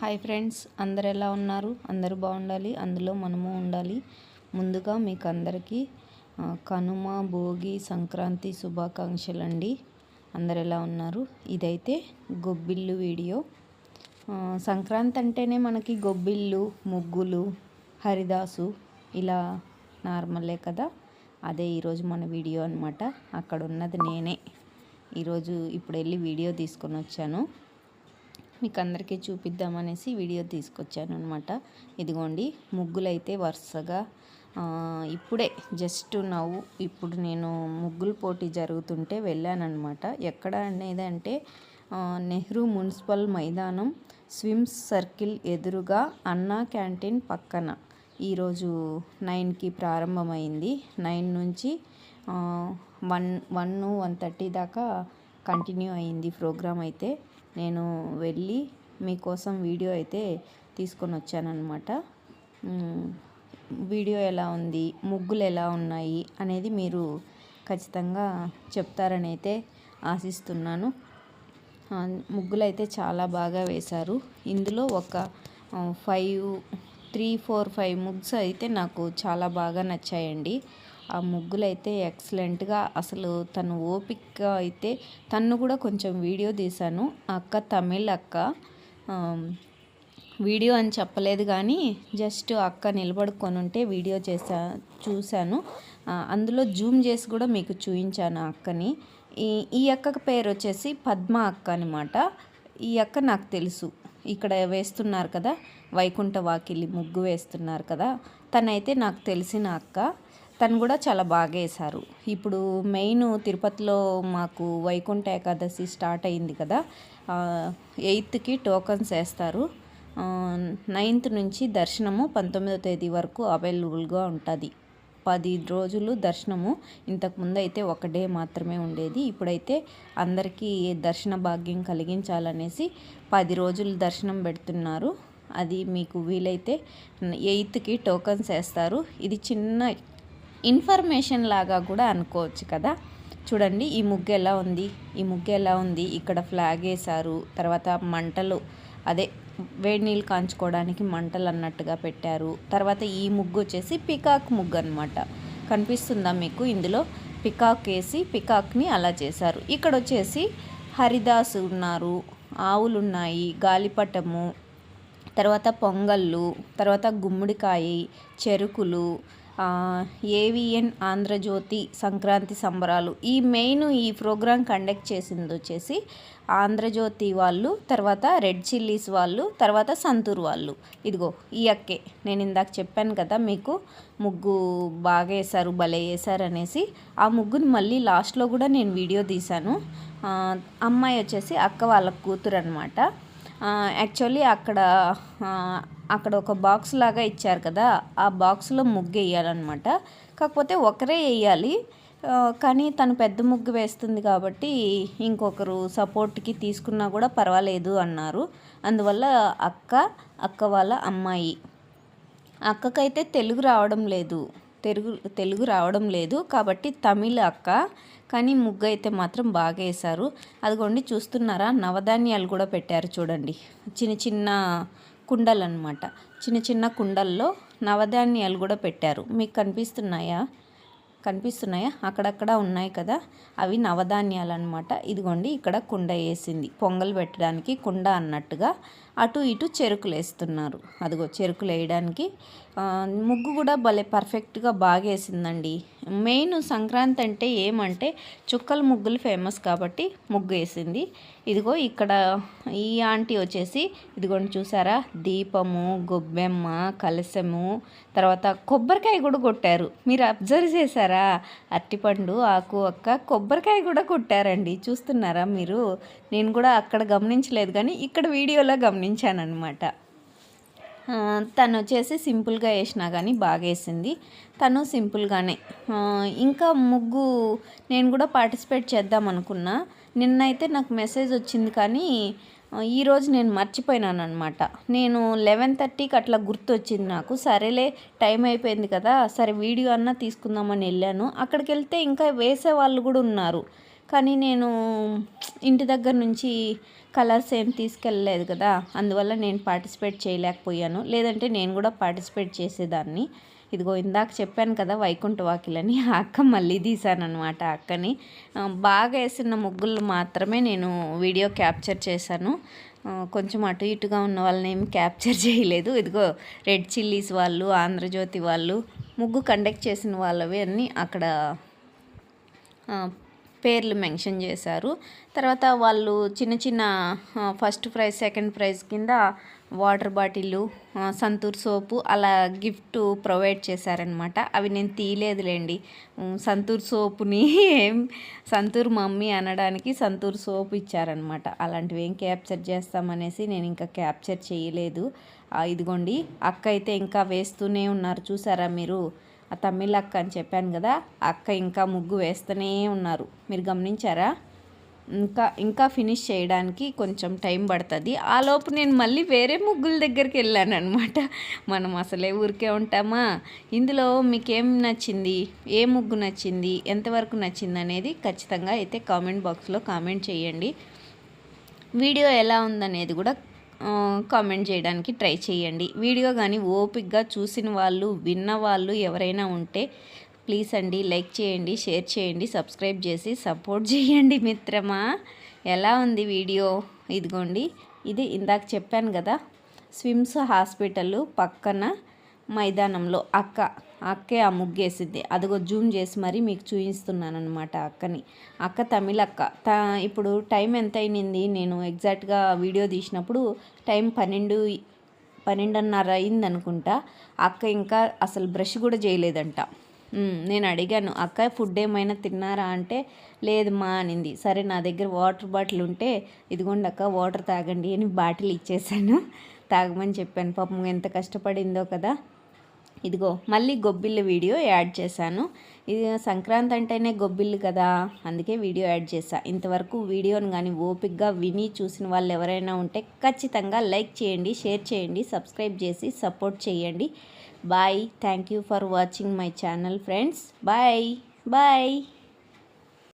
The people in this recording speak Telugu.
హాయ్ ఫ్రెండ్స్ అందరు ఎలా ఉన్నారు? అందరూ బాగుండాలి అందులో మనము ఉండాలి. ముందుగా మీకు అందరికీ కనుమ భోగి సంక్రాంతి శుభాకాంక్షలు అండి అందరు ఎలా ఉన్నారు? ఇదైతే గొబ్బిళ్ళు వీడియో. సంక్రాంతి అంటేనే మనకి గొబ్బిళ్ళు ముగ్గులు హరిదాసు ఇలా నార్మలే కదా? అదే ఈరోజు మన వీడియో అనమాట అక్కడ ఉన్నది నేనే. ఈరోజు ఇప్పుడు వెళ్ళి వీడియో తీసుకొని వచ్చాను మీకు అందరికీ చూపిద్దామనేసి వీడియో తీసుకొచ్చాను అనమాట ఇదిగోండి ముగ్గులైతే వరుసగా ఇప్పుడే జస్ట్ నవ్వు. ఇప్పుడు నేను ముగ్గులు పోటీ జరుగుతుంటే వెళ్ళానమాట ఎక్కడ అనేది అంటే నెహ్రూ మున్సిపల్ మైదానం స్విమ్స్ సర్కిల్ ఎదురుగా అన్నా క్యాంటీన్ పక్కన. ఈరోజు నైన్కి ప్రారంభమైంది. నైన్ నుంచి వన్ వన్ వన్ థర్టీ దాకా కంటిన్యూ అయింది ప్రోగ్రామ్ అయితే. నేను వెళ్ళి మీకోసం వీడియో అయితే తీసుకొని వచ్చానమాట వీడియో ఎలా ఉంది? ముగ్గులు ఎలా ఉన్నాయి? అనేది మీరు ఖచ్చితంగా చెప్తారని అయితే ఆశిస్తున్నాను. ముగ్గులు అయితే చాలా బాగా వేశారు. ఇందులో ఒక five three four five mugs అయితే నాకు చాలా బాగా నచ్చాయండి. ఆ ముగ్గులు అయితే ఎక్సలెంట్గా అసలు తను ఓపిక అయితే తను కూడా కొంచెం వీడియో తీశాను. ఆ అక్క తమిళ్ అక్క. వీడియో అని చెప్పలేదు కానీ జస్ట్ అక్క నిలబడుకొని ఉంటే వీడియో చేసా చూశాను. అందులో జూమ్ చేసి కూడా మీకు చూపించాను ఆ అక్కని. ఈ ఈ అక్క పేరు వచ్చేసి పద్మ అక్క అనమాట ఈ అక్క నాకు తెలుసు. ఇక్కడ వేస్తున్నారు కదా వైకుంఠ వాకిలి ముగ్గు వేస్తున్నారు కదా తనైతే నాకు తెలిసిన అక్క. తను కూడా చాలా బాగా వేశారు. ఇప్పుడు మెయిన్ తిరుపతిలో మాకు వైకుంఠ ఏకాదశి స్టార్ట్ అయింది కదా ఎయిత్కి టోకన్స్ వేస్తారు. నైన్త్ నుంచి దర్శనము పంతొమ్మిదో తేదీ వరకు అవైలబుల్గా ఉంటుంది. పది రోజులు దర్శనము ఇంతకుముందు అయితే ఒక డే మాత్రమే ఉండేది. ఇప్పుడైతే అందరికీ దర్శన భాగ్యం కలిగించాలనేసి పది రోజులు దర్శనం పెడుతున్నారు. అది మీకు వీలైతే ఎయిత్కి టోకన్స్ వేస్తారు. ఇది చిన్న ఇన్ఫర్మేషన్ లాగా కూడా అనుకోవచ్చు కదా. చూడండి ఈ ముగ్గు ఎలా ఉంది? ఈ ముగ్గు ఎలా ఉంది? ఇక్కడ ఫ్లాగ్ వేశారు. తర్వాత మంటలు. అదే వేడి నీళ్ళు కాంచుకోవడానికి మంటలు అన్నట్టుగా పెట్టారు. తర్వాత ఈ ముగ్గు వచ్చేసి పికాక్ ముగ్గు అనమాట కనిపిస్తుందా మీకు? ఇందులో పికాక్ వేసి పికాక్ని అలా చేశారు. ఇక్కడ వచ్చేసి హరిదాస్ ఉన్నారు. ఆవులు ఉన్నాయి గాలిపటము తర్వాత పొంగళ్ళు తర్వాత గుమ్మడికాయ చెరుకులు ఏవిఎన్ ఆంధ్రజ్యోతి సంక్రాంతి సంబరాలు. ఈ మెయిన్ ఈ ప్రోగ్రాం కండక్ట్ చేసింది వచ్చేసి ఆంధ్రజ్యోతి వాళ్ళు తర్వాత రెడ్ చిల్లీస్ వాళ్ళు తర్వాత సంతూర్ వాళ్ళు. ఇదిగో ఈ అక్కే. నేను ఇందాక చెప్పాను కదా మీకు ముగ్గు బాగా వేశారు భలే వేశారు అనేసి. ఆ ముగ్గుని మళ్ళీ లాస్ట్లో కూడా నేను వీడియో తీశాను. అమ్మాయి వచ్చేసి అక్క వాళ్ళ కూతురు అనమాట యాక్చువల్లీ అక్కడ అక్కడ ఒక బాక్స్ లాగా ఇచ్చారు కదా ఆ బాక్స్లో ముగ్గు వేయాలన్నమాట. కాకపోతే ఒకరే వేయాలి. కానీ తను పెద్ద ముగ్గు వేస్తుంది కాబట్టి ఇంకొకరు సపోర్ట్కి తీసుకున్నా కూడా పర్వాలేదు అన్నారు. అందువల్ల అక్క అక్క వాళ్ళ అమ్మాయి. అక్కకైతే తెలుగు రావడం లేదు. తెలుగు తెలుగు రావడం లేదు కాబట్టి తమిళ అక్క. కానీ ముగ్గు అయితే మాత్రం బాగా వేశారు. అదిగోండి చూస్తున్నారా నవధాన్యాలు కూడా పెట్టారు చూడండి. చిన్న చిన్న కుండలు అనమాట చిన్న చిన్న కుండల్లో నవధాన్యాలు కూడా పెట్టారు. మీకు కనిపిస్తున్నాయా? కనిపిస్తున్నాయా? అక్కడక్కడ ఉన్నాయి కదా. అవి నవధాన్యాలు అనమాట ఇదిగోండి ఇక్కడ కుండ వేసింది. పొంగల్ పెట్టడానికి కుండ అన్నట్టుగా అటు ఇటు చెరుకులు వేస్తున్నారు. అదిగో చెరుకులు వేయడానికి ముగ్గు కూడా భలే పర్ఫెక్ట్గా బాగా వేసిందండి మెయిన్ సంక్రాంతి అంటే ఏమంటే చుక్కల ముగ్గులు ఫేమస్ కాబట్టి ముగ్గు వేసింది. ఇదిగో ఇక్కడ ఈ ఆంటీ వచ్చేసి ఇదిగోండి చూసారా దీపము గొబ్బెమ్మ కలశము తర్వాత కొబ్బరికాయ కూడా కొట్టారు. మీరు అబ్జర్వ్ చేశారా? అరటిపండు ఆకు ఒక్క కొబ్బరికాయ కూడా కొట్టారండి. చూస్తున్నారా మీరు? నేను కూడా అక్కడ గమనించలేదు కానీ ఇక్కడ వీడియోలో గమనించాను అనమాట తను వచ్చేసి సింపుల్గా వేసినా కానీ బాగా వేసింది తను సింపుల్గానే. ఇంకా ముగ్గు నేను కూడా పార్టిసిపేట్ చేద్దాం అనుకున్నా. నిన్నైతే నాకు మెసేజ్ వచ్చింది కానీ ఈరోజు నేను మర్చిపోయినాను అనమాట నేను లెవెన్ థర్టీకి అట్లా గుర్తు వచ్చింది నాకు. సరేలే టైం అయిపోయింది కదా సరే వీడియో అన్నా తీసుకుందామని వెళ్ళాను. అక్కడికి వెళ్తే ఇంకా వేసే వాళ్ళు కూడా ఉన్నారు. కానీ నేను ఇంటి దగ్గర నుంచి కలర్స్ ఏం తీసుకెళ్ళలేదు కదా. అందువల్ల నేను పార్టిసిపేట్ చేయలేకపోయాను. లేదంటే నేను కూడా పార్టిసిపేట్ చేసేదాన్ని. ఇదిగో ఇందాక చెప్పాను కదా వైకుంఠ వాకిలని. ఆ అక్క మళ్ళీ తీశానమాట అక్కని. బాగా వేసిన ముగ్గులు మాత్రమే నేను వీడియో క్యాప్చర్ చేశాను. కొంచెం అటు ఇటుగా ఉన్న వాళ్ళని ఏమి క్యాప్చర్ చేయలేదు. ఇదిగో రెడ్ చిల్లీస్ వాళ్ళు ఆంధ్రజ్యోతి వాళ్ళు ముగ్గు కండక్ట్ చేసిన వాళ్ళవి అన్నీ అక్కడ పేర్లు మెన్షన్ చేశారు. తర్వాత వాళ్ళు చిన్న చిన్న ఫస్ట్ ప్రైజ్ సెకండ్ ప్రైజ్ కింద వాటర్ బాటిల్ సంతూర్ సోపు అలా గిఫ్ట్ ప్రొవైడ్ చేశారనమాట అవి నేను తీయలేదులేండి. సంతూర్ సోపుని సంతూర్ మమ్మీ అనడానికి సంతూర్ సోపు ఇచ్చారనమాట అలాంటివి ఏం క్యాప్చర్ చేస్తామనేసి నేను ఇంకా క్యాప్చర్ చేయలేదు. ఇదిగోండి అక్క అయితే ఇంకా వేస్తూనే ఉన్నారు. చూసారా మీరు? ఆ తమిళ అక్క అని చెప్పాను కదా అక్క ఇంకా ముగ్గు వేస్తూనే ఉన్నారు. మీరు గమనించారా? ఇంకా ఇంకా ఫినిష్ చేయడానికి కొంచెం టైం పడుతుంది. ఆ లోపు నేను మళ్ళీ వేరే ముగ్గుల దగ్గరికి వెళ్ళాను అనమాట మనం అసలే ఊరికే ఉంటామా? ఇందులో మీకేం నచ్చింది? ఏ ముగ్గు నచ్చింది? ఎంతవరకు నచ్చింది అనేది ఖచ్చితంగా అయితే కామెంట్ బాక్స్లో కామెంట్ చేయండి. వీడియో ఎలా ఉందనేది కూడా కామెంట్ చేయడానికి ట్రై చేయండి. వీడియో కానీ ఓపిక్గా చూసిన వాళ్ళు విన్న వాళ్ళు ఎవరైనా ఉంటే ప్లీజ్ అండి లైక్ చేయండి షేర్ చేయండి సబ్స్క్రైబ్ చేసి సపోర్ట్ చేయండి మిత్రమా. ఎలా ఉంది వీడియో? ఇదిగోండి. ఇది ఇందాక చెప్పాను కదా స్విమ్స్ హాస్పిటల్ పక్కన మైదానంలో అక్క అక్కే ఆ ముగ్గేసింది అదిగో జూమ్ చేసి మరీ మీకు చూపిస్తున్నాను అనమాట అక్కని. అక్క తమిళ అక్క త ఇప్పుడు టైం ఎంత అయినింది నేను ఎగ్జాక్ట్గా వీడియో తీసినప్పుడు టైం పన్నెండు పన్నెండున్నర అయిందనుకుంటా. అక్క ఇంకా అసలు బ్రష్ కూడా చేయలేదంట. నేను అడిగాను అక్క ఫుడ్ ఏమైనా తిన్నారా? అంటే లేదు మా అనింది. సరే నా దగ్గర వాటర్ బాటిల్ ఉంటే ఇదిగోండి అక్క వాటర్ తాగండి అని బాటిల్ ఇచ్చేసాను తాగమని చెప్పాను. పాపం ఎంత కష్టపడిందో కదా. ఇదిగో మళ్ళీ గొబ్బిళ్ళు వీడియో యాడ్ చేశాను. ఇది సంక్రాంతి అంటేనే గొబ్బిళ్ళు కదా అందుకే వీడియో యాడ్ చేశా. ఇంతవరకు వీడియోని కానీ ఓపిక్గా విని చూసిన వాళ్ళు ఎవరైనా ఉంటే ఖచ్చితంగా లైక్ చేయండి షేర్ చేయండి సబ్స్క్రైబ్ చేసి సపోర్ట్ చేయండి. Bye. Thank you for watching my channel friends. Bye. Bye.